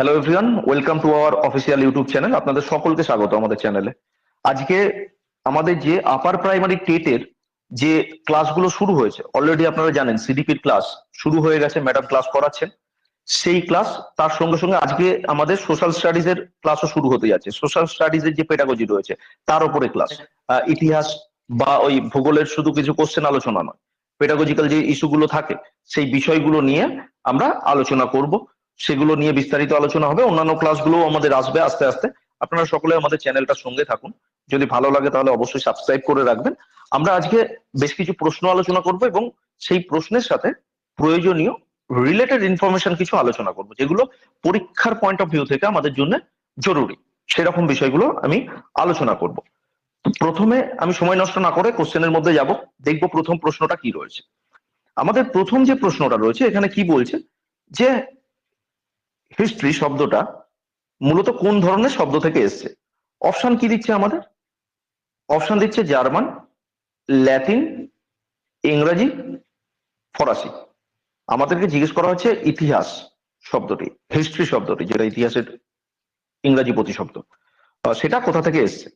Hello everyone welcome to our official YouTube channel আপনাদের সকলকে স্বাগত আমাদের চ্যানেলে আজকে আমাদের যে আপার প্রাইমারি টেটের যে ক্লাসগুলো শুরু হয়েছে অলরেডি আপনারা জানেন সিডিপির ক্লাস শুরু হয়ে গেছে ম্যাডাম ক্লাস করাচ্ছেন। সেই ক্লাস তার সঙ্গে সঙ্গে আজকে আমাদের সোশ্যাল স্টাডিজ এর ক্লাসও শুরু হতে যাচ্ছে। সোশ্যাল স্টাডিজ এর যে পেডাগজি রয়েছে, তার উপরে ক্লাস ইতিহাস বা ওই ভূগোলের শুধু কিছু কোশ্চেন আলোচনা নয়। পেডাগজিক্যাল যে ইস্যুগুলো থাকে, সেই বিষয়গুলো নিয়ে আমরা আলোচনা করব। সেগুলো নিয়ে বিস্তারিত আলোচনা হবে। অন্যান্য ক্লাসগুলো আমাদের আসবে আস্তে আস্তে। আপনারা সকলে আমাদের চ্যানেলটার সঙ্গে থাকুন। যদি ভালো লাগে তাহলে অবশ্যই সাবস্ক্রাইব করে রাখবেন। আমরা আজকে বেশ কিছু প্রশ্ন আলোচনা করব এবং সেই প্রশ্নের সাথে প্রয়োজনীয় রিলেটেড ইনফরমেশন কিছু আলোচনা করব, যেগুলো পরীক্ষার পয়েন্ট অফ ভিউ থেকে আমাদের জন্য জরুরি। সেরকম বিষয়গুলো আমি আলোচনা করব। প্রথমে আমি সময় নষ্ট না করে কোশ্চেনের মধ্যে যাব। দেখব প্রথম প্রশ্নটা কি রয়েছে। আমাদের প্রথম যে প্রশ্নটা রয়েছে, এখানে কি বলছে? যে হিস্ট্রি শব্দটা মূলত কোন ধরনের শব্দ থেকে এসছে? অপশন কি দিচ্ছে আমাদের? অপশন দিচ্ছে জার্মান, ল্যাটিন, ইংরেজি, ফরাসি। আমাদেরকে জিজ্ঞেস করা হচ্ছে ইতিহাস শব্দটি হিস্ট্রি শব্দটি, যেটা ইতিহাসের ইংরাজি প্রতিশব্দ সেটা কোথা থেকে এসছে?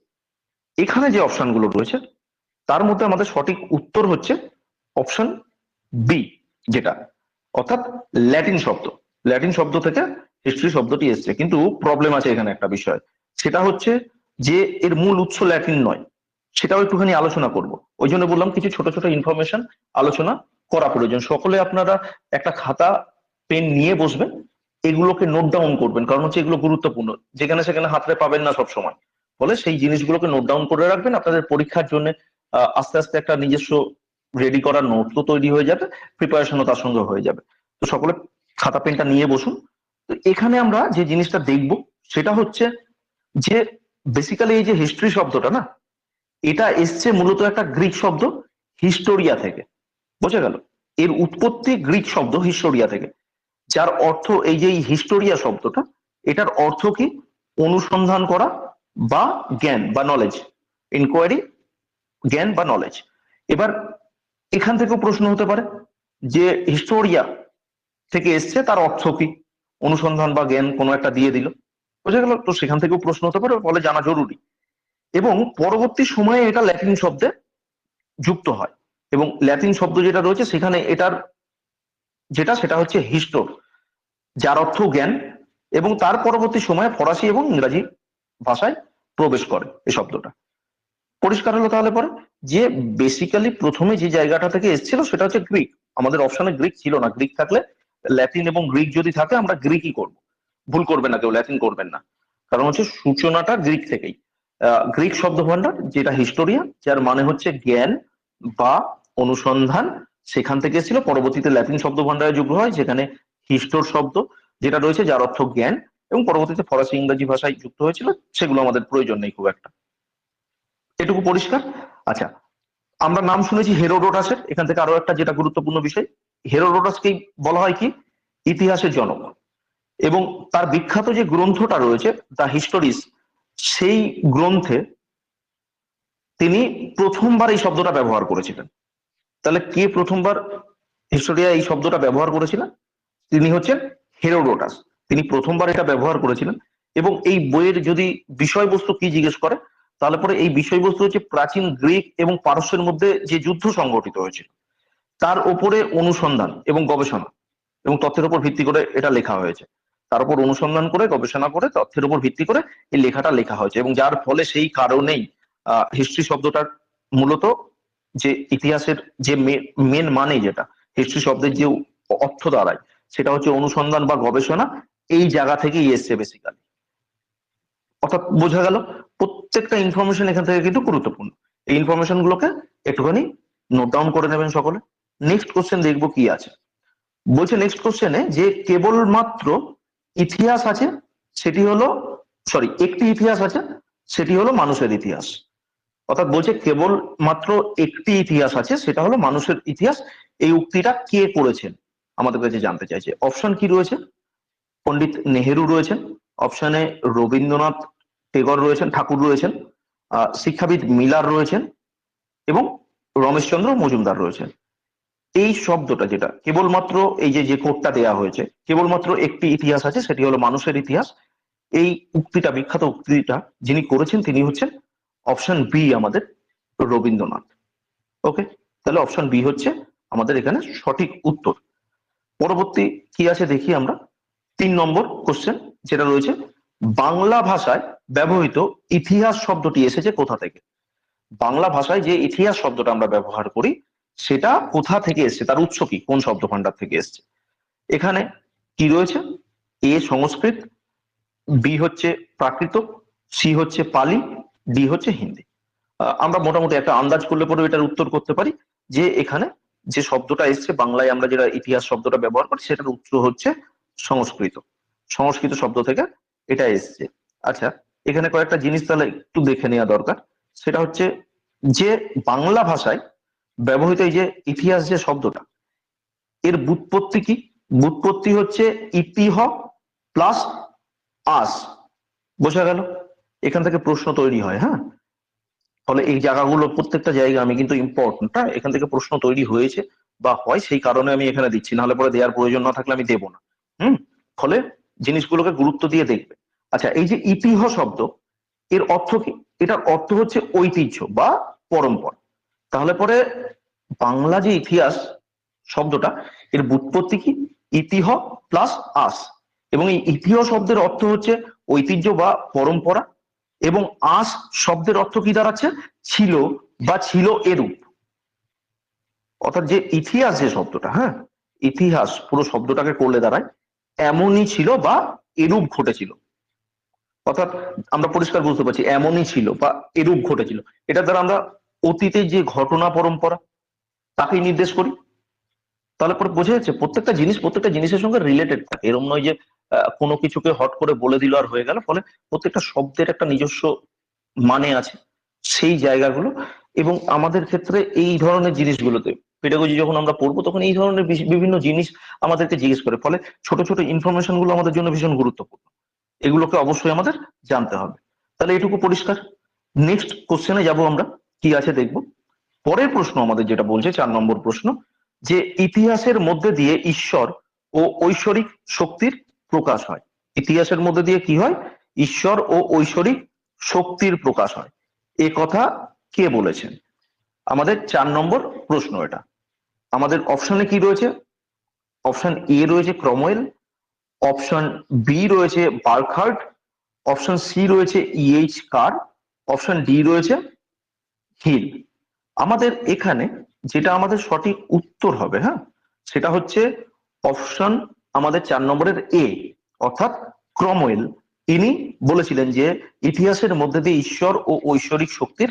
এখানে যে অপশনগুলো রয়েছে, তার মধ্যে আমাদের সঠিক উত্তর হচ্ছে অপশন বি যেটা, অর্থাৎ ল্যাটিন শব্দ। ল্যাটিন শব্দ থেকে হিস্ট্রি শব্দটি এসছে। কিন্তু প্রবলেম আছে এখানে একটা বিষয়। সেটা হচ্ছে যে এর মূল উৎস ল্যাটিন নয়। সেটাও একটুখানি আলোচনা করব। ওই জন্য বললাম কিছু ছোট ছোট ইনফরমেশন আলোচনা করা প্রয়োজন। সকলে আপনারা একটা খাতা পেন নিয়ে বসবেন, এগুলোকে নোট ডাউন করবেন। কারণ হচ্ছে এগুলো গুরুত্বপূর্ণ। যেখানে সেখানে হাতরে পাবেন না সব সময় ফলে সেই জিনিসগুলোকে নোট ডাউন করে রাখবেন। আপনাদের পরীক্ষার জন্য আস্তে আস্তে একটা নিজস্ব রেডি করার নোট তো তৈরি হয়ে যাবে প্রিপারেশনও তার সঙ্গে হয়ে যাবে। তো সকলে খাতা পেনটা নিয়ে বসুন। তো এখানে আমরা যে জিনিসটা দেখব, সেটা হচ্ছে যে বেসিক্যালি এই যে হিস্ট্রি শব্দটা না, এটা এসছে মূলত একটা গ্রিক শব্দ হিস্টোরিয়া থেকে। বোঝা গেল? এর উৎপত্তি গ্রিক শব্দ হিস্টোরিয়া থেকে। যার অর্থ এই যে হিস্টোরিয়া শব্দটা, এটার অর্থ কি? অনুসন্ধান করা বা জ্ঞান বা নলেজ ইনকোয়ারি জ্ঞান বা নলেজ এবার এখান থেকেও প্রশ্ন হতে পারে যে হিস্টোরিয়া থেকে এসছে, তার অর্থ কি? অনুসন্ধান বা জ্ঞান কোনো একটা দিয়ে দিল। বোঝা গেল? তো সেখান থেকেও প্রশ্ন হতে পারে, ফলে জানা জরুরি। এবং পরবর্তী সময়ে এটা ল্যাটিন শব্দে যুক্ত হয়। এবং ল্যাটিন শব্দ যেটা রয়েছে, সেখানে এটার যেটা, সেটা হচ্ছে হিস্টোর, যার অর্থ জ্ঞান। এবং তার পরবর্তী সময়ে ফরাসি এবং ইংরাজি ভাষায় প্রবেশ করে এই শব্দটা। পরিষ্কার হলো তাহলে পরে? যে বেসিক্যালি প্রথমে যে জায়গাটা থেকে এসেছিল, সেটা হচ্ছে গ্রিক। আমাদের অপশনে গ্রিক ছিল না। গ্রিক থাকলে ল্যাটিন এবং গ্রিক যদি থাকে, আমরা গ্রিকই করব। ভুল করবেন না কেউ ল্যাটিন করবেন না। কারণ হচ্ছে সূচনাটা গ্রিক থেকেই। গ্রিক শব্দ ভান্ডার যেটা হিস্টোরিয়া যার মানে হচ্ছে জ্ঞান বা অনুসন্ধান, সেখান থেকে এসেছিল। পরবর্তীতে ল্যাটিন শব্দ ভান্ডারে যুক্ত হয়, যেখানে হিস্টোর শব্দ, যেটা রয়েছে, যার অর্থ জ্ঞান, এবং পরবর্তীতে ফরাসি ইংরেজি ভাষায় যুক্ত হয়েছিল, সেগুলো আমাদের প্রয়োজন নেই খুব একটা। এটুকু পরিষ্কার? আচ্ছা আমরা নাম শুনেছি হেরোডোটাসের এখান থেকে আরও একটা যেটা গুরুত্বপূর্ণ বিষয় হেরোডোটাসকেই বলা হয় কি? ইতিহাসের জনক। এবং তার বিখ্যাত যে গ্রন্থটা রয়েছে দ্য হিস্টোরিস সেই গ্রন্থে তিনি প্রথমবার এই শব্দটা ব্যবহার করেছিলেন। তাহলে কে প্রথমবার হিস্টোরিয়া এই শব্দটা ব্যবহার করেছিলেন? তিনি হচ্ছেন হেরোডোটাস তিনি প্রথমবার এটা ব্যবহার করেছিলেন। এবং এই বইয়ের যদি বিষয়বস্তু কি জিজ্ঞেস করে, তাহলে পরে এই বিষয়বস্তু হচ্ছে প্রাচীন গ্রিক এবং পারস্যের মধ্যে যে যুদ্ধ সংগঠিত হয়েছিল। তার উপরে অনুসন্ধান এবং গবেষণা এবং তথ্যের উপর ভিত্তি করে এটা লেখা হয়েছে। তার উপর অনুসন্ধান করে, গবেষণা করে, তথ্যের উপর ভিত্তি করে এই লেখাটা লেখা হয়েছে এবং যার ফলে সেই কারণেই হিস্ট্রি শব্দটার মূলত যে ইতিহাসের যে মেন মানে যেটা হিস্ট্রি শব্দের যে অর্থ দাঁড়ায়, সেটা হচ্ছে অনুসন্ধান বা গবেষণা, এই জায়গা থেকেই এসছে বেসিক্যালি অর্থাৎ বোঝা গেল, প্রত্যেকটা ইনফরমেশন এখান থেকে কিন্তু গুরুত্বপূর্ণ। এই ইনফরমেশন গুলোকে একটুখানি নোট ডাউন করে নেবেন সকলে। নেক্সট কোশ্চেন দেখব কি আছে। বলছে নেক্সট কোশ্চেনে যে কেবলমাত্র ইতিহাস আছে, সেটি হলো সরি একটি ইতিহাস আছে, সেটি হলো মানুষের ইতিহাস। অর্থাৎ বলছে কেবল মাত্র একটি ইতিহাস আছে, সেটা হলো মানুষের ইতিহাস। এই উক্তিটা কে করেছেন? আমাদের কাছে জানতে চাইছে। অপশন কি রয়েছে? পণ্ডিত নেহেরু রয়েছেন। অপশনে রবীন্দ্রনাথ টেগর রয়েছেন, ঠাকুর রয়েছেন। শিক্ষাবিদ মিলার রয়েছেন এবং রমেশচন্দ্র মজুমদার রয়েছেন। এই শব্দটা যেটা, কেবলমাত্র এই যে যে কোডটা দেয়া হয়েছে, কেবলমাত্র একটি ইতিহাস আছে, সেটি হলো মানুষের ইতিহাস। এই উক্তিটা, বিখ্যাত উক্তিটা যিনি করেছেন, তিনি হচ্ছেন অপশন বি আমাদের রবীন্দ্রনাথ। ওকে তাহলে অপশন বি হচ্ছে আমাদের এখানে সঠিক উত্তর। পরবর্তী কি আছে দেখি আমরা। তিন নম্বর কোশ্চেন যেটা রয়েছে, বাংলা ভাষায় ব্যবহৃত ইতিহাস শব্দটি এসেছে কোথা থেকে? বাংলা ভাষায় যে ইতিহাস শব্দটা আমরা ব্যবহার করি সেটা কোথা থেকে এসছে? তার উৎস কি? কোন শব্দ ভান্ডার থেকে এসছে? এখানে কি রয়েছে? এ সংস্কৃত, বি হচ্ছে প্রাকৃত, সি হচ্ছে পালি, ডি হচ্ছে হিন্দি। আমরা মোটামুটি একটা আন্দাজ করলে পরে এটার উত্তর করতে পারি যে এখানে যে শব্দটা এসছে, বাংলায় আমরা যেটা ইতিহাস শব্দটা ব্যবহার করি, সেটার উৎস হচ্ছে সংস্কৃত। সংস্কৃত শব্দ থেকে এটা এসছে। আচ্ছা এখানে কয়েকটা জিনিস তাহলে একটু দেখে নেওয়া দরকার। সেটা হচ্ছে যে বাংলা ভাষায় ব্যবহৃত এই যে ইতিহাস যে শব্দটা, এর বুৎপত্তি কি? বুৎপত্তি হচ্ছে ইতিহ প্লাস আস। বোঝা গেল? এখান থেকে প্রশ্ন তৈরি হয় হ্যাঁ? ফলে এই জায়গাগুলো, প্রত্যেকটা জায়গা আমি কিন্তু ইম্পর্টেন্ট হ্যাঁ? এখান থেকে প্রশ্ন তৈরি হয়েছে বা হয়, সেই কারণে আমি এখানে দিচ্ছি, নাহলে পরে দেওয়ার প্রয়োজন না থাকলে আমি দেবো না। হুম? ফলে জিনিসগুলোকে গুরুত্ব দিয়ে দেখবে। আচ্ছা এই যে ইতিহ শব্দ, এর অর্থ কি? এটার অর্থ হচ্ছে ঐতিহ্য বা পরম্পরা। তাহলে পরে বাংলা যে ইতিহাস শব্দটা, এর বুৎপত্তি কি? ইতিহ প্লাস আস। এবং এই ইতিহ শব্দের অর্থ হচ্ছে ঐতিহ্য বা পরম্পরা। এবং আস শব্দের অর্থ কি দাঁড়াচ্ছে? ছিল বা ছিল এরূপ। অর্থাৎ যে ইতিহাস যে শব্দটা হ্যাঁ? ইতিহাস পুরো শব্দটাকে করলে দাঁড়ায়, এমনই ছিল বা এরূপ ঘটেছিল। অর্থাৎ আমরা পরিষ্কার বুঝতে পারছি, এমনই ছিল বা এরূপ ঘটেছিল। এটা দ্বারা আমরা অতীতে যে ঘটনা পরম্পরা, তাকেই নির্দেশ করি। তাহলে পরে বোঝা যাচ্ছে প্রত্যেকটা জিনিস প্রত্যেকটা জিনিসের সঙ্গে রিলেটেড থাকে। এরম নয় যে কোনো কিছুকে হট করে বলে দিল আর হয়ে গেল। ফলে প্রত্যেকটা শব্দের একটা নিজস্ব মানে আছে সেই জায়গাগুলো। এবং আমাদের ক্ষেত্রে এই ধরনের জিনিসগুলোতে পেডাগজি যখন আমরা পড়ব, তখন এই ধরনের বিভিন্ন জিনিস আমাদেরকে জিজ্ঞেস করে। ফলে ছোট ছোট ইনফরমেশনগুলো আমাদের জন্য ভীষণ গুরুত্বপূর্ণ। এগুলোকে অবশ্যই আমাদের জানতে হবে। তাহলে এটুকু পরিষ্কার। নেক্সট কোশ্চেনে যাব আমরা। কি আছে দেখব? পরের প্রশ্ন আমাদের যেটা বলছে, চার নম্বর প্রশ্ন, যে ইতিহাসের মধ্যে দিয়ে ঈশ্বর ও ঐশ্বরিক শক্তির প্রকাশ হয়। ইতিহাসের মধ্যে দিয়ে কি হয়? ঈশ্বর ও ঐশ্বরিক শক্তির প্রকাশ হয়। এ কথা কে বলেছেন? আমাদের চার নম্বর প্রশ্ন এটা। আমাদের অপশনে কি রয়েছে? অপশন এ রয়েছে ক্রমওয়েল অপশন বি রয়েছে বার্কহার্ট অপশন সি রয়েছে E H Carr option D রয়েছে হিল আমাদের এখানে যেটা আমাদের সঠিক উত্তর হবে হ্যাঁ? সেটা হচ্ছে অপশন আমাদের চার নম্বরের এ অর্থাৎ ক্রমওয়েল তিনি বলেছিলেন যে ইতিহাসের মধ্যে দিয়ে ঈশ্বর ও ঐশ্বরিক শক্তির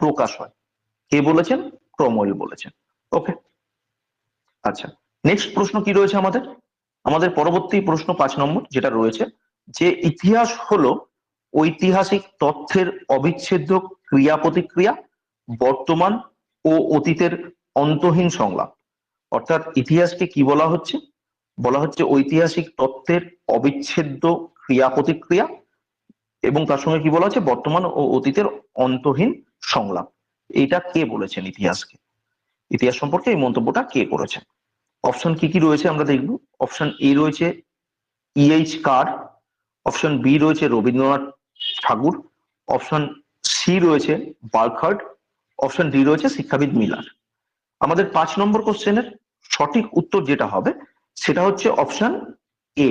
প্রকাশ হয়। কে বলেছেন? ক্রমওয়েল বলেছেন। ওকে। আচ্ছা নেক্সট প্রশ্ন কি রয়েছে আমাদের? আমাদের পরবর্তী প্রশ্ন পাঁচ নম্বর, যেটা রয়েছে যে ইতিহাস হলো ঐতিহাসিক তথ্যের অবিচ্ছেদ্য ক্রিয়া প্রতিক্রিয়া বর্তমান ও অতীতের অন্তহীন সংলাপ। অর্থাৎ ইতিহাসকে কি বলা হচ্ছে? বলা হচ্ছে ঐতিহাসিক তত্ত্বের অবিচ্ছেদ্য ক্রিয়া প্রতিক্রিয়া এবং তার সঙ্গে কি বলা হচ্ছে? বর্তমান ও অতীতের অন্তহীন সংলাপ। এটা কে বলেছেন ইতিহাসকে? ইতিহাস সম্পর্কে এই মন্তব্যটা কে করেছেন? অপশন কি কি রয়েছে আমরা দেখব। অপশন এ রয়েছে ইএইচ কার অপশন বি রয়েছে রবীন্দ্রনাথ ঠাকুর, অপশন সি রয়েছে বার্কহার্ট অপশন ডি রয়েছে শিক্ষাবিদ মিলার আমাদের পাঁচ নম্বর কোশ্চেনের সঠিক উত্তর যেটা হবে, সেটা হচ্ছে option A.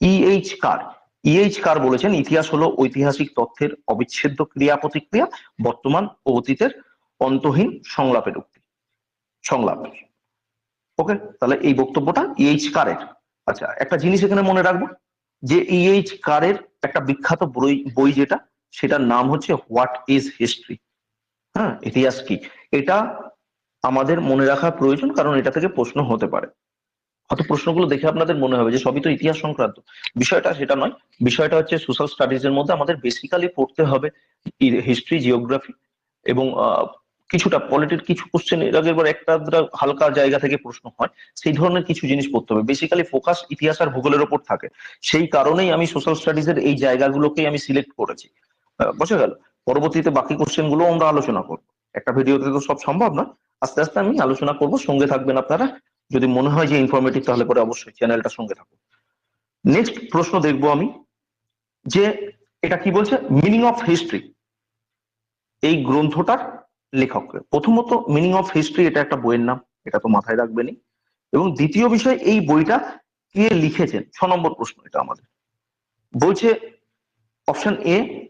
E H Carr? E H Carr বলেছেন, ইতিহাস হলো ঐতিহাসিক তথ্যের অবিচ্ছেদ্য ক্রিয়া প্রতিক্রিয়া, বর্তমান ও অতীতের অন্তহীন সংলাপের উক্তি। সংলাপ। ওকে, তাহলে এই বক্তব্যটা ইএইচ কারের। আচ্ছা একটা জিনিস এখানে মনে রাখব, যে ইএইচ কারের একটা বিখ্যাত বই বই যেটা, সেটার নাম হচ্ছে হোয়াট ইজ হিস্ট্রি। হ্যাঁ ইতিহাস কি? এটা আমাদের মনে রাখা প্রয়োজন, কারণ এটা থেকে প্রশ্ন হতে পারে। হয়তো প্রশ্নগুলো দেখে আপনাদের মনে হবে যে সবই তো ইতিহাস সংক্রান্ত। বিষয়টা সেটা নয়, বিষয়টা হচ্ছে সোশ্যাল স্টাডিজ এর মধ্যে আমাদের বেসিক্যালি পড়তে হবে হিস্ট্রি জিওগ্রাফি এবং কিছুটা পলিটির কিছু কোশ্চেন এর আগের বার একটা হালকা জায়গা থেকে প্রশ্ন হয়, সেই ধরনের কিছু জিনিস পড়তে হবে। বেসিক্যালি ফোকাস ইতিহাস আর ভূগোলের ওপর থাকে। সেই কারণেই আমি সোশ্যাল স্টাডিজ এর এই জায়গাগুলোকে আমি সিলেক্ট করেছি। বোঝা গেল। পরবর্তীতে বাকি কোশ্চেনগুলো আমরা আলোচনা করব। একটা ভিডিওতে তো সব সম্ভব না। আস্তে আস্তে আমি আলোচনা করব। সঙ্গে থাকবেন আপনারা। যদি মনে হয় যে ইনফরমেটিভ তাহলে পরে অবশ্যই চ্যানেলটা সঙ্গে থাকুন নেক্সট প্রশ্ন দেখব আমি। যে এটা কি বলছে? মিনিং অফ হিস্ট্রি এই গ্রন্থটার লেখককে প্রথমত মিনিং অফ হিস্ট্রি এটা একটা বইয়ের নাম। এটা তো মাথায় রাখবেনই। এবং দ্বিতীয় বিষয়, এই বইটা কে লিখেছেন? ছ নম্বর প্রশ্ন এটা আমাদের। বলছে option A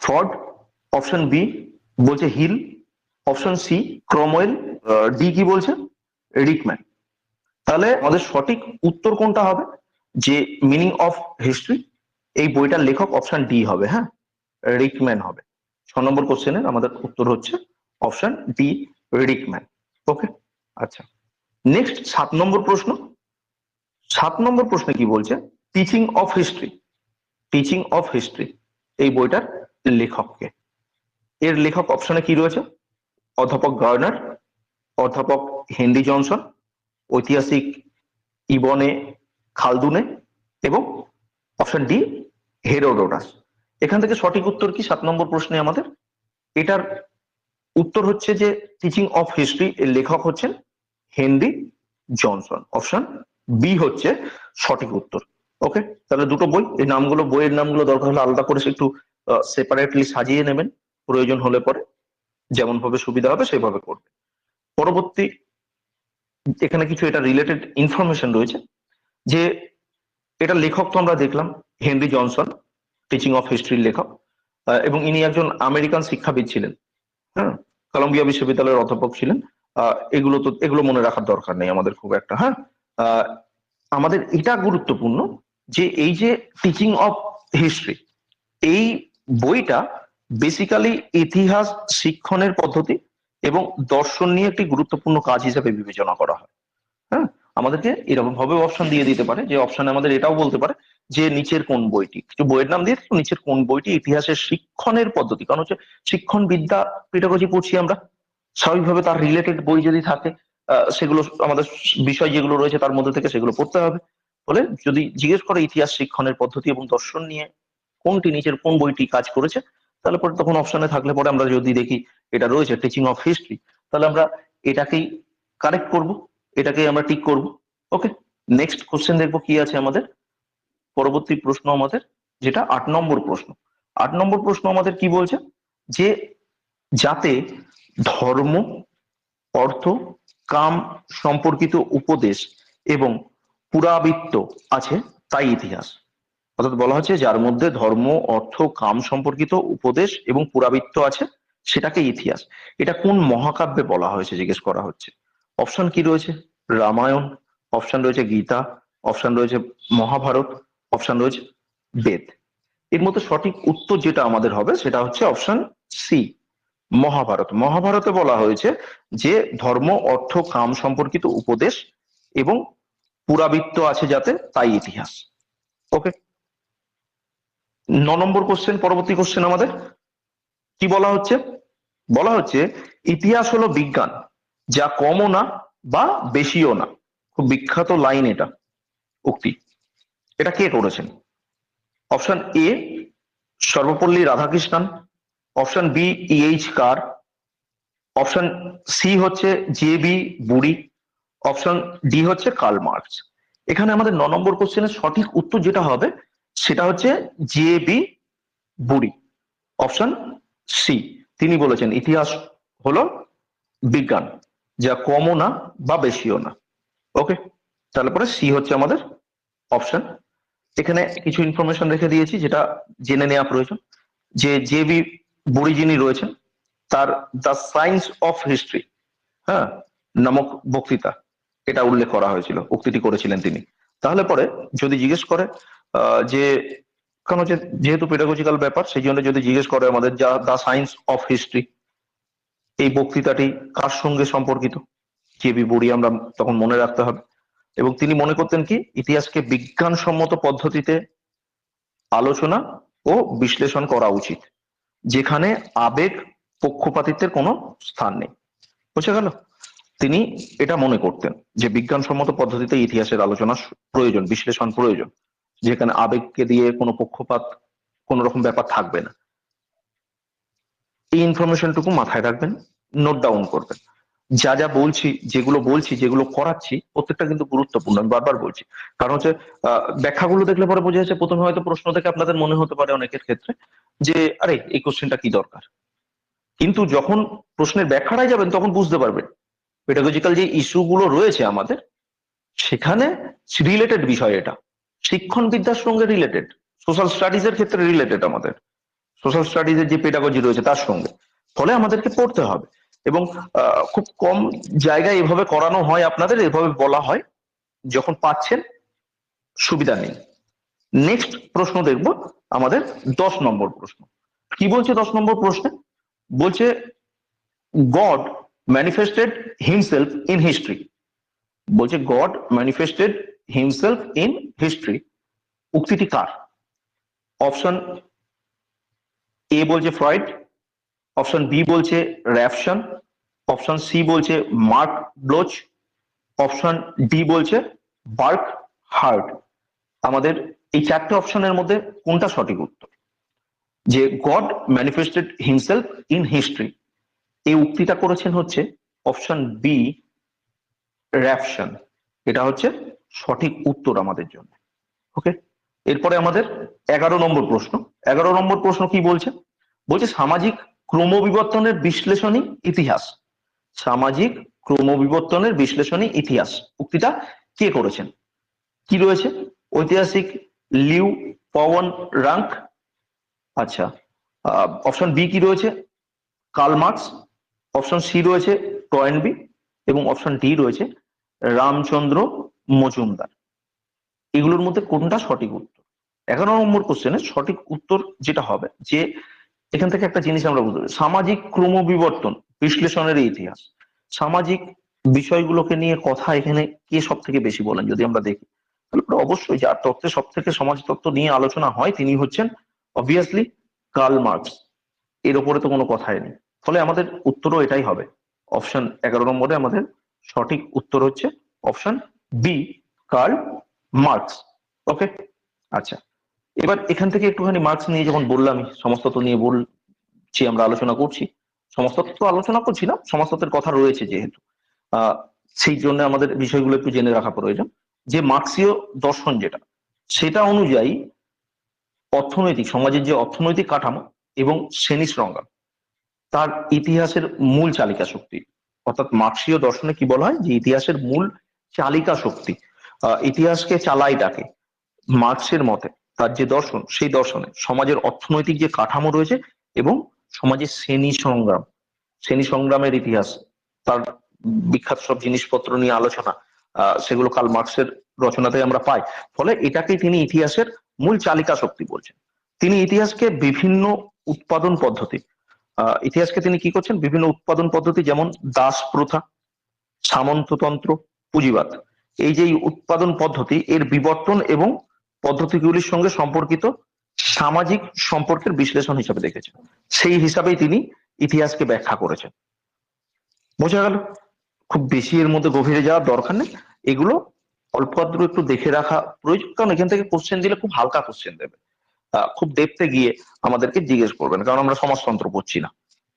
Freud option B বলছে Hill option C Cromwell D কি বলছে? রিকম্যান তাহলে আমাদের সঠিক উত্তর কোনটা হবে? যে মিনিং অফ হিস্ট্রি এই বইটার লেখক অপশন ডি হবে হ্যাঁ? রিকম্যান হবে। ছ নম্বর কোশ্চেনের আমাদের উত্তর হচ্ছে অপশন ডি রিকম্যান ওকে আচ্ছা। নেক্সট সাত নম্বর প্রশ্ন। সাত নম্বর প্রশ্নে কি বলছে? Teaching of history teaching of history এই বইটার লেখককে। এর লেখক অপশনে কি রয়েছে? অধ্যাপক গার্নার, অধ্যাপক হেনরি জনসন, ঐতিহাসিক ইবনে খালদুনে এবং অপশন ডি হেরোডোটাস এখান থেকে সঠিক উত্তর কি? সাত নম্বর প্রশ্নে আমাদের। এটার উত্তর হচ্ছে যে টিচিং অফ হিস্ট্রি এর লেখক হচ্ছেন হেনরি জনসন। অপশন বি হচ্ছে সঠিক উত্তর। ওকে তাহলে দুটো বই, এই নামগুলো, বইয়ের নামগুলো দরকার হলে আলাদা করে একটু সেপারেটলি সাজিয়ে নেবেন, প্রয়োজন হলে পরে। যেমন ভাবে সুবিধা হবে সেভাবে করবে পরবর্তী, এখানে কিছু এটা রিলেটেড ইনফরমেশন রয়েছে, যে এটা লেখক তো আমরা দেখলাম, হেনরি জনসন টিচিং অফ হিস্ট্রির লেখক এবং ইনি একজন আমেরিকান শিক্ষাবিদ ছিলেন। হ্যাঁ কলম্বিয়া বিশ্ববিদ্যালয়ের অধ্যাপক ছিলেন। এগুলো তো, এগুলো মনে রাখার দরকার নেই আমাদের খুব একটা হ্যাঁ? আমাদের এটা গুরুত্বপূর্ণ যে এই যে টিচিং অফ হিস্ট্রি এই বইটা বেসিক্যালি ইতিহাস শিক্ষণের পদ্ধতি এবং দর্শন নিয়ে একটি গুরুত্বপূর্ণ কাজ হিসেবে বিবেচনা করা হয়। হ্যাঁ? আমাদেরকে এরকম ভাবে অপশন দিয়ে দিতে পারে। যে অপশনে আমাদের এটাও বলতে পারে যে নিচের কোন বইটি। কিছু বইয়ের নাম দিয়ে নিচের কোন বইটি ইতিহাসের শিক্ষণের পদ্ধতি? কারণ হচ্ছে শিক্ষণ বিদ্যা পেডাগজি পড়ছি আমরা। স্বাভাবিকভাবে তার রিলেটেড বই যদি থাকে সেগুলো আমাদের বিষয় যেগুলো রয়েছে তার মধ্যে থেকে সেগুলো পড়তে হবে। বলে যদি জিজ্ঞেস করে ইতিহাস শিক্ষণের পদ্ধতি এবং দর্শন নিয়ে কোনটি নিচের কোন বইটি কাজ করেছে, তাহলে পরে তখন অপশনে থাকলে পরে আমরা যদি দেখি এটা রয়েছে টিচিং অফ হিস্ট্রি তাহলে আমরা এটাকেই কারেক্ট করব, এটাকেই আমরা টিক করব। ওকে নেক্সট কোশ্চেন দেখব কি আছে আমাদের? পরবর্তী প্রশ্ন আমাদের, যেটা আট নম্বর প্রশ্ন। আট নম্বর প্রশ্ন আমাদের কি বলছে? যে যাতে ধর্ম, অর্থ, কাম সম্পর্কিত উপদেশ এবং পুরাবৃত্ত আছে, তাই ইতিহাস। অর্থাৎ বলা হচ্ছে যার মধ্যে ধর্ম, অর্থ, কাম সম্পর্কিত উপদেশ এবং পুরাবৃত্ত আছে, সেটাকে ইতিহাস। এটা কোন মহাকাব্যে বলা হয়েছে, জিজ্ঞেস করা হচ্ছে। অপশন কি রয়েছে? রামায়ণ, অপশন রয়েছে গীতা, অপশন রয়েছে মহাভারত, অপশন রয়েছে বেদ। এর মধ্যে সঠিক উত্তর যেটা আমাদের হবে, সেটা হচ্ছে অপশন সি, মহাভারত। মহাভারতে বলা হয়েছে যে ধর্ম, অর্থ, কাম সম্পর্কিত উপদেশ এবং পুরাবৃত্ত আছে যাতে, তাই ইতিহাস। ওকে? ন নম্বর কোশ্চেন পরবর্তী কোশ্চেন আমাদের। কি বলা হচ্ছে? বলা হচ্ছে, ইতিহাস হলো বিজ্ঞান, যা কমও না বা বেশিও না। খুব বিখ্যাত লাইন এটা, উক্তি। এটা কে করেছেন? Option A, Sarvepalli Radhakrishnan. Option B E H Carr option C হচ্ছে J B Bury. Option D হচ্ছে কার্ল মার্কস। এখানে আমাদের ন নম্বর কোশ্চেনের সঠিক উত্তর যেটা হবে সেটা হচ্ছে J B Bury. Option C তিনি বলেছেন, ইতিহাস হলো বিজ্ঞান, যা কমও না বা বেশিও না। ওকে তাহলে পরে সি হচ্ছে আমাদের অপশন এখানে কিছু ইনফরমেশন রেখে দিয়েছি, যেটা জেনে নেওয়া প্রয়োজন। যে জে বি বুড়ি যিনি রয়েছেন, তার দ্য সায়েন্স অফ হিস্ট্রি হ্যাঁ নামক বক্তৃতা, এটা উল্লেখ করা হয়েছিল, উক্তিটি করেছিলেন তিনি। তাহলে পরে যদি জিজ্ঞেস করে যে কারণ হচ্ছে যেহেতু পেডাগজিক্যাল ব্যাপার, সেই জন্য যদি জিজ্ঞেস করে আমাদের যা দ্য সায়েন্স অফ হিস্ট্রি এই বক্তৃতাটি কার সঙ্গে সম্পর্কিত? বি বুড়ি আমরা তখন মনে রাখতে হবে। এবং তিনি মনে করতেন কি, ইতিহাসকে বিজ্ঞানসম্মত পদ্ধতিতে আলোচনা ও বিশ্লেষণ করা উচিত, যেখানে আবেগ পক্ষপাতিত্বের কোনো স্থান নেই। বুঝে গেল? তিনি এটা মনে করতেন যে বিজ্ঞানসম্মত পদ্ধতিতে ইতিহাসের আলোচনা প্রয়োজন, বিশ্লেষণ প্রয়োজন। যেখানে আবেগকে দিয়ে কোনো পক্ষপাত, কোনো রকম ব্যাপার থাকবে না। এই ইনফরমেশনটুকু মাথায় রাখবেন, নোট ডাউন করবেন। যা যা বলছি, যেগুলো বলছি, যেগুলো করাচ্ছি, প্রত্যেকটা কিন্তু গুরুত্বপূর্ণ। আমি বারবার বলছি, কারণ হচ্ছে ব্যাখ্যাগুলো দেখলে পরে বোঝা যাচ্ছে, প্রথমে হয়তো প্রশ্ন থেকে আপনাদের মনে হতে পারে অনেকের ক্ষেত্রে, যে, আরে, এই কোশ্চেনটা কি দরকার? কিন্তু যখন প্রশ্নের ব্যাখ্যাটাই যাবেন, তখন বুঝতে পারবেন পেডাগজিক্যাল যে ইস্যুগুলো রয়েছে আমাদের, সেখানে রিলেটেড বিষয় এটা। শিক্ষণ বিদ্যার সঙ্গে রিলেটেড সোশ্যাল স্টাডিজ এর ক্ষেত্রে রিলেটেড আমাদের। সোশ্যাল স্টাডিজ এর যে পেডাগজি রয়েছে তার সঙ্গে। ফলে আমাদেরকে পড়তে হবে। এবং খুব কম জায়গায় এভাবে করানো হয় আপনাদের, এভাবে বলা হয়, যখন পাচ্ছেন, সুবিধা নেই। নেক্সট প্রশ্ন দেখব, আমাদের দশ নম্বর প্রশ্ন। কি বলছে দশ নম্বর প্রশ্নে? বলছে God manifested himself in history বলছে God manifested himself in history উক্তিটি কার? অপশন এ বলছে ফ্রয়েড, অপশন বি বলছে র্যাফসন অপশন সি বলছে মার্ক ব্লোচ, অপশন ডি বলছে বার্ক হার্ট আমাদের এই চারটে অপশনের মধ্যে কোনটা সঠিক উত্তর? যে God manifested himself in history এই উক্তিটা করেছেন হচ্ছে অপশন বি র্যাপশন। এটা হচ্ছে সঠিক উত্তর আমাদের জন্য। ওকে এরপরে আমাদের এগারো নম্বর প্রশ্ন। এগারো নম্বর প্রশ্ন কি বলছে? বলছে সামাজিক ক্রমবিবর্তনের বিশ্লেষণী ইতিহাস। সামাজিক ক্রমবিবর্তনের বিশ্লেষণী ইতিহাস। উক্তিটা কে করেছেন? কি রয়েছে? ঐতিহাসিক লিউ পওয়ান রাঙ্ক। আচ্ছা অপশন বি কি রয়েছে? Karl Marx. অপশন সি রয়েছে টয়েনবি এবং অপশন ডি রয়েছে রামচন্দ্র মজুমদার। এগুলোর মধ্যে কোনটা সঠিক উত্তর? এগারো নম্বর কোশ্চেনের সঠিক উত্তর যেটা হবে যে এখান থেকে একটা জিনিস আমরা বুঝতে সামাজিক ক্রমবিবর্তন, বিশ্লেষণের ইতিহাস। সামাজিক বিষয়গুলোকে নিয়ে কথা এখানে কে সব থেকে বেশি বলেন যদি আমরা দেখি? তাহলে অবশ্যই যার তত্ত্বে সব থেকে সমাজতত্ত্ব নিয়ে আলোচনা হয় তিনি হচ্ছেন অবভিয়াসলি কার্ল মার্কস এর ওপরে তো কোনো কথাই নেই। ফলে আমাদের উত্তরও এটাই হবে। অপশন এগারো নম্বরে আমাদের সঠিক উত্তর হচ্ছে option B Karl Marx okay আচ্ছা এবার এখান থেকে একটুখানি মার্কস নিয়ে যখন বললামই সমস্তত্ব নিয়ে বলছি, আমরা আলোচনা করছি। সমস্তত্ব তো আলোচনা করছি না সমস্তত্বের কথা রয়েছে যেহেতু। সেই জন্য আমাদের বিষয়গুলো একটু জেনে রাখা প্রয়োজন। যে মার্ক্সীয় দর্শন যেটা, সেটা অনুযায়ী অর্থনৈতিক, সমাজের যে অর্থনৈতিক কাঠামো এবং শ্রেণি সংগ্রাম তার ইতিহাসের মূল চালিকা শক্তি অর্থাৎ মার্ক্সীয় দর্শনে কি বলা হয়? যে ইতিহাসের মূল চালিকা শক্তি ইতিহাসকে চালাই ডাকে। মার্ক্সের মতে তার যে দর্শন, সেই দর্শনে সমাজের অর্থনৈতিক যে কাঠামো রয়েছে এবং সমাজের শ্রেণি সংগ্রাম, শ্রেণি সংগ্রামের ইতিহাস, তার বিখ্যাত সব জিনিসপত্র নিয়ে আলোচনা সেগুলো কাল মার্ক্সের রচনাতে আমরা পাই। ফলে এটাকেই তিনি ইতিহাসের মূল চালিকা শক্তি বলছেন। তিনি ইতিহাসকে বিভিন্ন উৎপাদন পদ্ধতি ইতিহাসকে তিনি কি করছেন? বিভিন্ন উৎপাদন পদ্ধতি যেমন দাস প্রথা, সামন্ততন্ত্র পুঁজিবাদ। এই যে উৎপাদন পদ্ধতি, এর বিবর্তন এবং পদ্ধতিগুলির সঙ্গে সম্পর্কিত সামাজিক সম্পর্কের বিশ্লেষণ হিসাবে দেখেছেন। সেই হিসাবেই তিনি ইতিহাসকে ব্যাখ্যা করেছেন। বোঝা গেল? খুব বেশি এর মধ্যে গভীরে যাওয়ার দরকার নেই। এগুলো অল্প আদ্র একটু দেখে রাখা প্রয়োজন, কারণ এখান থেকে কোশ্চেন দিলে খুব হালকা কোশ্চেন দেবে। খুব দেখতে গিয়ে আমাদেরকে জিজ্ঞেস করবেন, কারণ আমরা সমাজতন্ত্র পড়ছি না।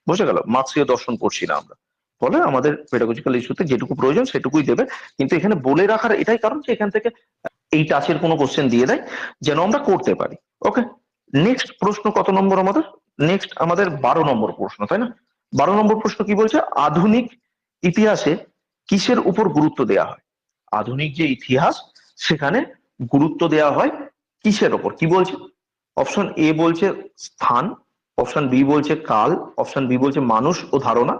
বুঝে গেল? মার্ক্সীয় দর্শন পড়ছি না আমরা। ফলে আমাদের পেডাগজিক্যাল ইস্যুতে যেটুকু প্রয়োজন সেটুকুই দেবে। কিন্তু এখানে বলে রাখার এটাই কারণ যে এখান থেকে এই টাচের কোনো কোশ্চেন দিয়ে দেয়, যেন আমরা করতে পারি। ওকে নেক্সট প্রশ্ন কত নম্বর আমাদের? নেক্সট আমাদের বারো নম্বর প্রশ্ন, তাই না? বারো নম্বর প্রশ্ন কি বলছে? আধুনিক ইতিহাসে কিসের উপর গুরুত্ব দেয়া হয়? আধুনিক যে ইতিহাস, সেখানে গুরুত্ব দেয়া হয় কিসের ওপর কি বলছে? অপশন এ বলছে স্থান অপশন বি বলছে কাল অপশন বি বলছে মানুষ ও ধারণা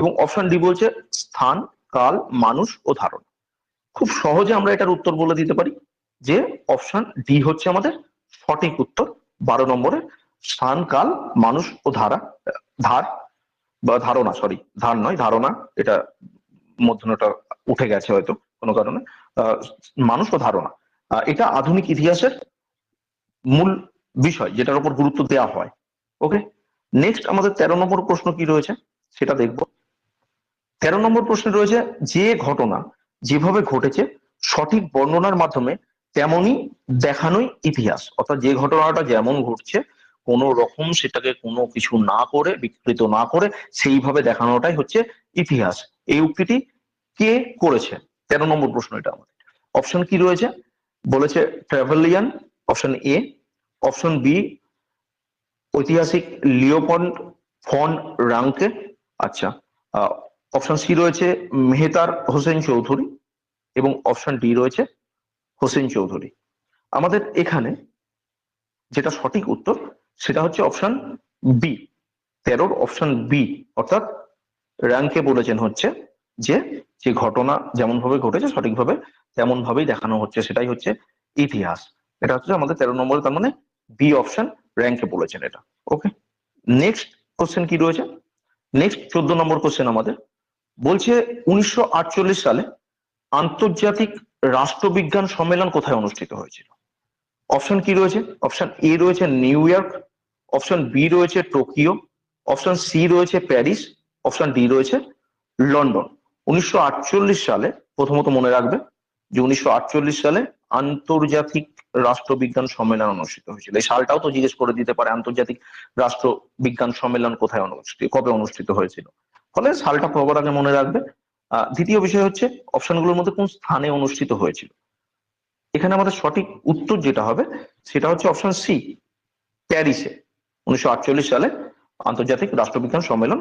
এবং অপশন ডি বলছে স্থান, কাল, মানুষ ও ধারণা। খুব সহজে আমরা এটার উত্তর বলে দিতে পারি যে অপশন ডি হচ্ছে আমাদের সঠিক উত্তর। বারো নম্বরে স্থান, কাল, মানুষ ও ধারা, ধার বা ধারণা সরি ধার নয়, ধারণা, এটা মধ্যনটা উঠে গেছে হয়তো কোনো কারণে। মানুষ ও ধারণা। এটা আধুনিক ইতিহাসের মূল বিষয় যেটার উপর গুরুত্ব দেওয়া হয়। ওকে নেক্সট আমাদের তেরো নম্বর প্রশ্ন কি রয়েছে? সেটা দেখব। তেরো নম্বর প্রশ্নে রয়েছে, যে ঘটনা যেভাবে ঘটেছে, সঠিক বর্ণনার মাধ্যমে তেমনই দেখানোই ইতিহাস। অর্থাৎ যে ঘটনাটা যেমন ঘটছে, কোনো রকম সেটাকে কোনো কিছু না করে, বিকৃত না করে, সেইভাবে দেখানোটাই হচ্ছে ইতিহাস। এই উক্তিটি কে করেছে? তেরো নম্বর প্রশ্ন এটা আমাদের। অপশন কি রয়েছে? বলেছে Trevelyan, option A. Option B, ঐতিহাসিক লিওপন্ড ফন রাঙ্কে। আচ্ছা অপশন সি রয়েছে মেহতার হোসেন চৌধুরী এবং অপশন ডি রয়েছে হোসেন চৌধুরী। আমাদের এখানে যেটা সঠিক উত্তর সেটা হচ্ছে অপশন বি তেরোর অপশন বি অর্থাৎ র্যাঙ্কে বলেছেন হচ্ছে যে যে ঘটনা যেমন ভাবে ঘটেছে সঠিকভাবে তেমন ভাবেই দেখানো হচ্ছে, সেটাই হচ্ছে ইতিহাস। এটা হচ্ছে আমাদের তেরো নম্বরে, তার মানে বি অপশন র্যাঙ্কে বলেছেন এটা। ওকে নেক্সট কোশ্চেন কি রয়েছে? নেক্সট চোদ্দ নম্বর কোশ্চেন আমাদের। বলছে উনিশশো আটচল্লিশ সালে আন্তর্জাতিক রাষ্ট্রবিজ্ঞান সম্মেলন কোথায় অনুষ্ঠিত হয়েছিল? অপশন কি রয়েছে? অপশন এ রয়েছে নিউ ইয়র্ক, অপশন বি রয়েছে টোকিও, অপশন সি রয়েছে প্যারিস, অপশন ডি রয়েছে লন্ডন। উনিশশো আটচল্লিশ সালে, প্রথমত মনে রাখবে যে উনিশশো আটচল্লিশ সালে আন্তর্জাতিক রাষ্ট্রবিজ্ঞান সম্মেলন অনুষ্ঠিত হয়েছিল। এই সালটাও তো জিজ্ঞেস করে দিতে পারে আন্তর্জাতিক রাষ্ট্রবিজ্ঞান সম্মেলন কোথায় অনুষ্ঠিত কবে অনুষ্ঠিত হয়েছিল? ফলে সালটা প্রবর আগে মনে রাখবে দ্বিতীয় বিষয় হচ্ছে অপশনগুলোর মধ্যে কোন স্থানে অনুষ্ঠিত হয়েছিল। এখানে আমাদের সঠিক উত্তর যেটা হবে, সেটা হচ্ছে অপশন সি, প্যারিসে। উনিশশো আটচল্লিশ সালে আন্তর্জাতিক রাষ্ট্রবিজ্ঞান সম্মেলন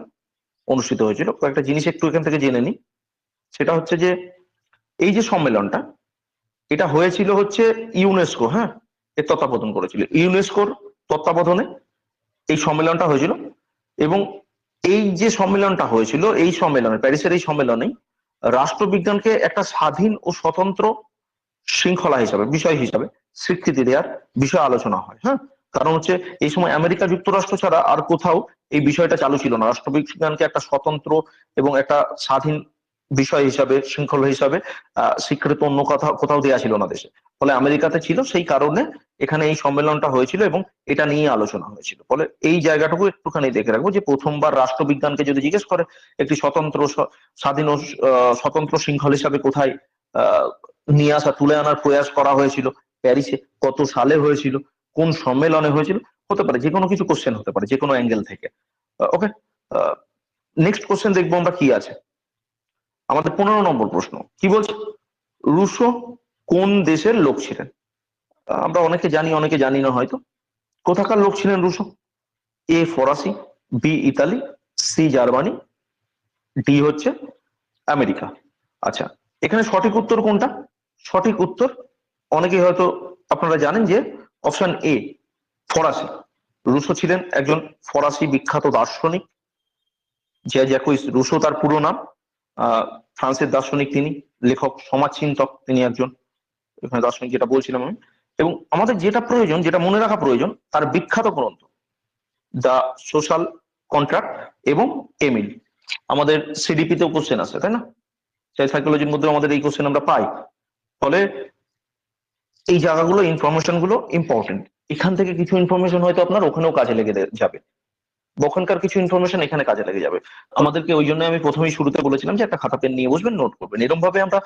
অনুষ্ঠিত হয়েছিল। কয়েকটা জিনিস একটু এখান থেকে জেনে নিই। সেটা হচ্ছে যে, এই যে সম্মেলনটা, এটা হয়েছিল হচ্ছে ইউনেস্কো হ্যাঁ? এর তত্ত্বাবধান করেছিল। ইউনেস্কোর তত্ত্বাবধানে এই সম্মেলনটা হয়েছিল এবং এই যে সম্মেলনটা হয়েছিল, এই সম্মেলনে, প্যারিসের এই সম্মেলনে রাষ্ট্রবিজ্ঞানকে একটা স্বাধীন ও স্বতন্ত্র শৃঙ্খলা হিসাবে, বিষয় হিসাবে স্বীকৃতি দেওয়ার বিষয় আলোচনা হয় হ্যাঁ? কারণ হচ্ছে এই সময় আমেরিকা যুক্তরাষ্ট্র ছাড়া আর কোথাও এই বিষয়টা চালু ছিল না। রাষ্ট্রবিজ্ঞানকে একটা স্বতন্ত্র এবং একটা স্বাধীন বিষয় হিসাবে, শৃঙ্খলা হিসাবে, আহ, স্বীকৃত অন্য কোথাও কোথাও দেওয়া ছিল না দেশে। ফলে আমেরিকাতে ছিল সেই কারণে এখানে এই সম্মেলনটা হয়েছিল এবং এটা নিয়ে আলোচনা হয়েছিল। ফলে এই জায়গাটুকু একটুখানি দেখে রাখব যে প্রথমবার রাষ্ট্রবিজ্ঞানকে যদি জিজ্ঞেস করে, একটি স্বতন্ত্র স্বাধীন স্বতন্ত্র শৃঙ্খল হিসাবে কোথায় নিয়ে আসা, তুলে আনার প্রয়াস করা হয়েছিল, প্যারিসে কত সালে হয়েছিল, কোন সম্মেলনে হয়েছিল, হতে পারে যে কোনো কিছু কোশ্চেন হতে পারে যে কোনো অ্যাঙ্গেল থেকে ওকে নেক্সট কোশ্চেন দেখব আমরা কি আছে? আমাদের পনেরো নম্বর প্রশ্ন, কি বলছে? রুশো কোন দেশের লোক ছিলেন? আমরা অনেকে জানি অনেকে জানি না হয়তো। কোথাকার লোক ছিলেন রুশো? এ ফরাসি, B Italy, C Germany, D হচ্ছে আমেরিকা। আচ্ছা এখানে সঠিক উত্তর কোনটা? সঠিক উত্তর অনেকে হয়তো আপনারা জানেন যে অপশন এ, ফরাসি। রুশো ছিলেন একজন ফরাসি বিখ্যাত দার্শনিক। যে জ্যাকুইস, রুশো তার পুরো নাম। ফ্রান্সের দার্শনিক তিনি, লেখক, সমাজচিন্তক তিনি একজন। এখানে দার্শনিক যেটা বলছিলাম আমি এবং আমাদের যেটা প্রয়োজন, যেটা মনে রাখা প্রয়োজন, তার বিখ্যাত গ্রন্থ, দ্য সোশ্যাল কন্ট্রাক্ট এবং এমিল। আমাদের সিডিপিতেও কোশ্চেন আছে, তাই না? চাই সাইকোলজির মধ্যে আমাদের এই কোশ্চেন আমরা পাই। ফলে এই জায়গাগুলো ইনফরমেশনগুলো ইম্পর্টেন্ট এখান থেকে কিছু ইনফরমেশন হয়তো আপনার ওখানেও কাজে লেগে যাবে। ওখানকার কিছু ইনফরমেশন এখানে কাজে লেগে যাবে। আমাদেরকে ওই জন্য আমি প্রথমেই শুরুতে বলেছিলাম যে একটা খাতা পেন নিয়ে বসবেন নোট করবেন। এরকম ভাবে আমরা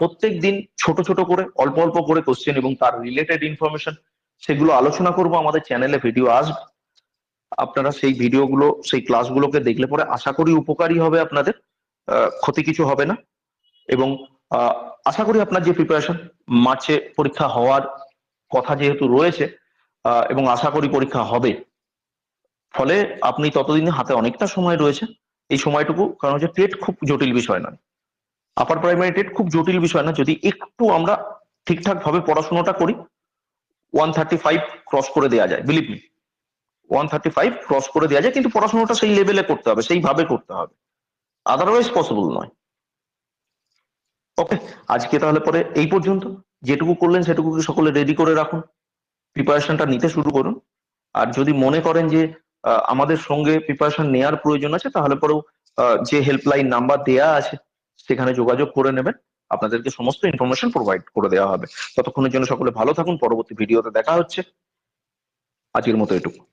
প্রত্যেক দিন ছোট ছোট করে, অল্প অল্প করে কোশ্চেন এবং তার রিলেটেড ইনফরমেশন সেগুলো আলোচনা করব। আমাদের চ্যানেলে ভিডিও আসবে। আপনারা সেই ভিডিওগুলো সেই ক্লাসগুলোকে দেখলে পরে আশা করি উপকারী হবে আপনাদের। ক্ষতি কিছু হবে না। এবং আশা করি আপনার যে প্রিপারেশন মার্চে পরীক্ষা হওয়ার কথা যেহেতু রয়েছে এবং আশা করি পরীক্ষা হবে। ফলে আপনি ততদিনে হাতে অনেকটা সময় রয়েছে। এই সময়টুকু, কারণ হচ্ছে টেট খুব জটিল বিষয় নয়। আপার প্রাইমারি টেট খুব জটিল বিষয় না যদি একটু আমরা ঠিকঠাক ভাবে পড়াশোনাটা করি ওয়ান থার্টি ফাইভ ক্রস করে দেওয়া যায় believe me one thirty five cross করে দেওয়া যায়, কিন্তু পড়াশোনাটা সেই লেভেলে করতে হবে, সেইভাবে করতে হবে। আদারওয়াইজ পসিবল নয়। ওকে আজকে তাহলে পরে এই পর্যন্ত। যেটুকু করলেন সেটুকু সকলে রেডি করে রাখুন। প্রিপারেশনটা নিতে শুরু করুন। আর যদি মনে করেন যে আমাদের সঙ্গে প্রিপারেশন নেওয়ার প্রয়োজন আছে, তাহলে পরেও যে হেল্পলাইন নাম্বার দেয়া আছে, সেখানে যোগাযোগ করে নেবেন। আপনাদেরকে সমস্ত ইনফরমেশন প্রোভাইড করে দেওয়া হবে। ততক্ষণের জন্য সকলে ভালো থাকুন, পরবর্তী ভিডিওতে দেখা হচ্ছে। আজকের মতো এটুকু।